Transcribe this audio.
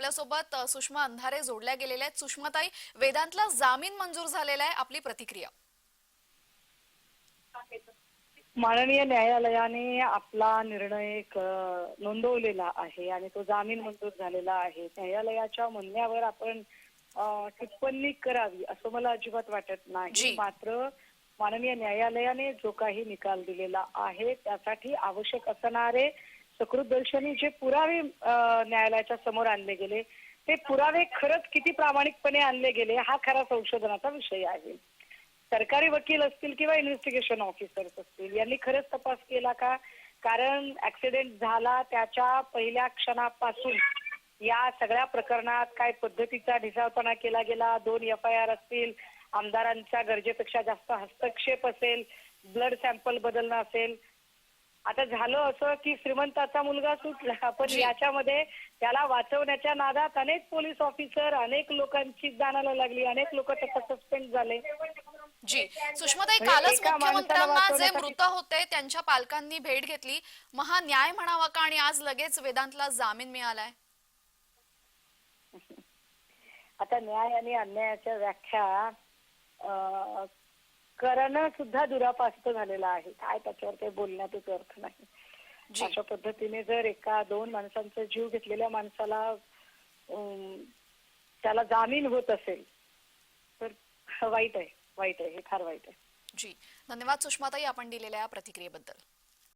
आपल्यासोबत सुषमा अंधारे जोडल्या गेलेल्या आहेत. सुषमाताई वेदांतला जामीन मंजूर झालेला आहे आपली प्रतिक्रिया. माननीय न्यायालयाने आपला निर्णय नोंदवलेला आहे आणि तो जामीन मंजूर झालेला आहे. न्यायालयाच्या म्हणण्यावर आपण टिप्पणी करावी असं मला अजिबात वाटत. नाही. मात्र माननीय न्यायालयाने जो काही निकाल दिलेला आहे त्यासाठी आवश्यक असणारे सकृतदर्शनी जे पुरावे न्यायालयाच्या समोर आणले गेले ते पुरावे खरंच किती प्रामाणिकपणे आणले गेले हा खरा संशोधनाचा विषय आहे. सरकारी वकील असतील किंवा इन्व्हेस्टिगेशन ऑफिसर्स असतील यांनी खरंच तपास केला का? कारण ऍक्सिडेंट झाला त्याच्या पहिल्या क्षणापासून या सगळ्या प्रकरणात काय पद्धतीचा ढिसाळपणा केला गेला दोन एफ आय आर असतील आमदारांच्या गरजेपेक्षा जास्त हस्तक्षेप असेल ब्लड सॅम्पल बदलणं असेल आता झालं असं की श्रीमंताचा मुलगा सुटला पण जी. याच्यामध्ये त्याला वाचवण्याच्या नादात अनेक पोलीस ऑफिसर अनेक लोकांची जाणायला लागली अनेक लोक त्याचा सस्पेंड झाले. जी. सुषमाताई म्हणजे कालच एका माणसाला मुख्यमंत्र्यांना जे वाचवण्यासाठी- मृत होते त्यांच्या पालकांनी भेट घेतली. मग हा न्याय म्हणावा का? आणि आज लगेच वेदांतला जामीन मिळालाय. आता न्याय आणि अन्यायाच्या व्याख्या अं, करणं सुद्धा दुरापास्त झालेलं आहे. काय त्याच्यावर काही बोलण्यातच अर्थ नाही. अशा पद्धतीने जर एका दोन माणसांचा जीव घेतलेल्या माणसाला त्याला जामीन होत असेल तर वाईट आहे. वाईट आहे. हे फार वाईट आहे. जी. धन्यवाद सुषमाताई आपण दिलेल्या या प्रतिक्रियेबद्दल.